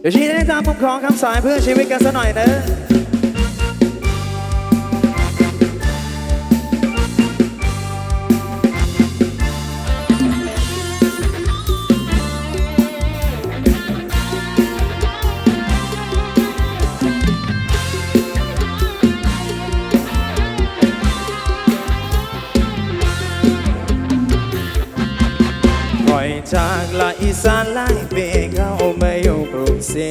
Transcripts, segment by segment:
เดี๋ยวชี้ได้ตามผมของคำสายเพื่อชีวิตกันสักหน่อยเนอะปล่อยจากละอีสานไล่เบเข้ามาอยู่ กรุงศรี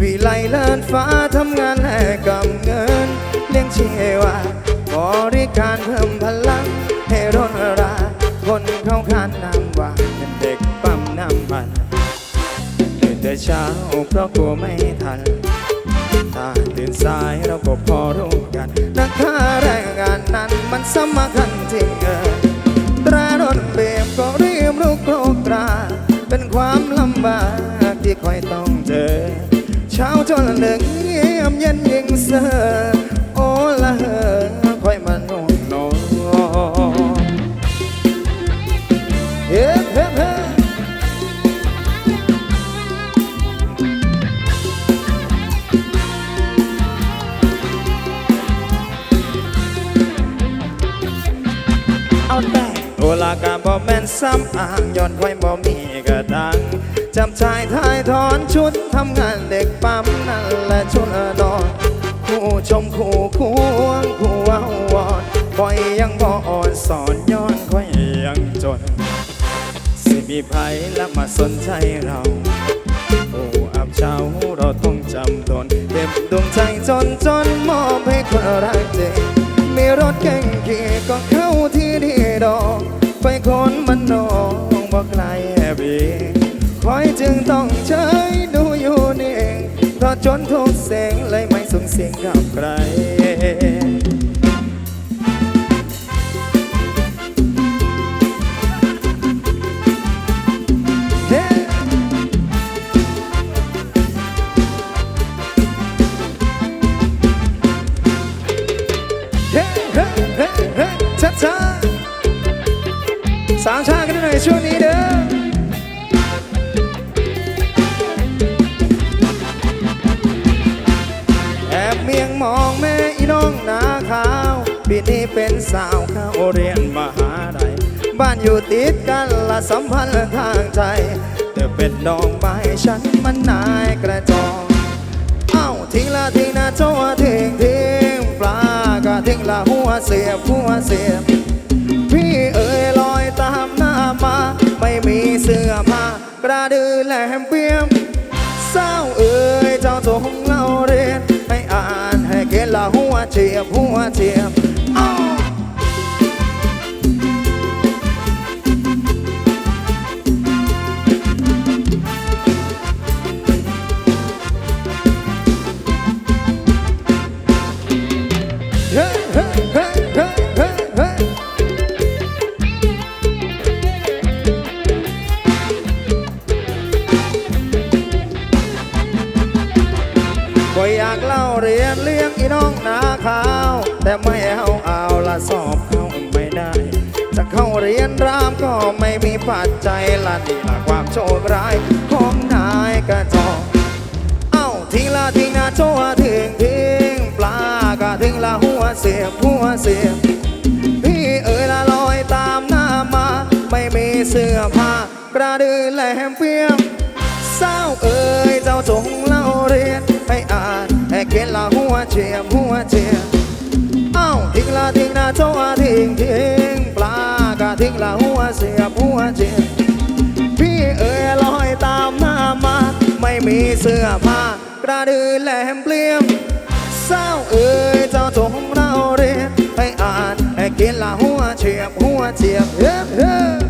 วิไลเลินฟ้าทำงานแลกกับเงิน เลี้ยงชีวาบริการเพิ่มพลัง ให้รนรา คนเขาขานนำว่าเป็นเด็กปั๊มน้ำมันตื่นแต่เช้าเพราะกลัวไม่ทันถ้าตื่นสายเราก็พอรู้กัน นักค่าแรงงานนั้นมันสำคัญจริงเออตรารถเบมก็รีบรุกโครกตรา เป็นความลำบาก ที่คอยต้องเจอ เช้าจนหนึ่งเงียบเย็นยิ่งเสอโอ้ละเฮอคอยมาโน่นโนเฮ้เฮ้เฮ้เอาแต่โอลากาบอแม่นซ้ำอ่างย้อนคอยบ่มีกระดัง จำชายทายถอนชุดทำงานเด็กปั๊มนั่นและชุดนอน คู่ชมคู่ควงคู่ว้าวอนคอยยังบ่อ่อนสอนย้อนคอยยังจน สิมีภัยและมาสนใจเราโอ้อับเช้าเราต้องจำตนเก็บดวงใจจนจนมอบให้คนรักจริงมีรถเก่งขี่ก็เข้าที่ดีดอก ไปคนมันนองบอกไกลแอบอี คอยจึงต้องใช้ดูอยู่นี่เองเพราะจนทุกเสียงเลยไม่สูงเสียงกับใคร ปีนี้เป็นสาวเข้าเรียนมหาลัยบ้านอยู่ติดกันละสัมพันธ์ทางใจ เธอเป็นน้องไม้ฉันมันนายกระจองเอ้าทิ้งละทิ้งนะโจวทิ้งทิ้งปลาก็ทิ้งละหัวเสียบหัวเสียบพี่เอ๋ยลอยตามหน้ามา ไม่มีเสื้อผ้ากระดือแหลมเปียมเศร้าเอ๋ยเจ้าจงเล่าเรียนให้อ่านให้เกณฑ์ละหัวเจียบหัวเจียบ ก็อยากเล่าเรียนเลี้ยงอีน้องนาขาว แต่ไม่เอาเอาละสอบเข้าไม่ได้ จะเข้าเรียนรามก็ไม่มีปัจจัยละนี่ละความโชคร้ายของนายกระจอกเอ้าทิ้งละทิ้งนะโจวทิ้งทิ้ เสียบหัวเสียบพี่เอ๋ยละลอยตามหน้ามา ไม่มีเสื้อผ้ากระดือแหลมเปียมเศร้าเอ๋ยเจ้าจงเล่าเรียนให้อ่านให้เขียนละหัวเฉียบหัวเฉียบเอ้าทิ้งละทิ้งนะโจวทิ้งทิ้งปลาก็ทิ้งละหัวเสียบหัวเฉียบพี่เอ๋ยลอยตามหน้ามา ไม่มีเสื้อผ้ากระดือแหลมเปลี่ยมเศร้าเอ๋ย เจ้าจงเล่าเรียนไปอ่านให้กินละหัวเฉียบหัวเฉียบเฮ้เฮ้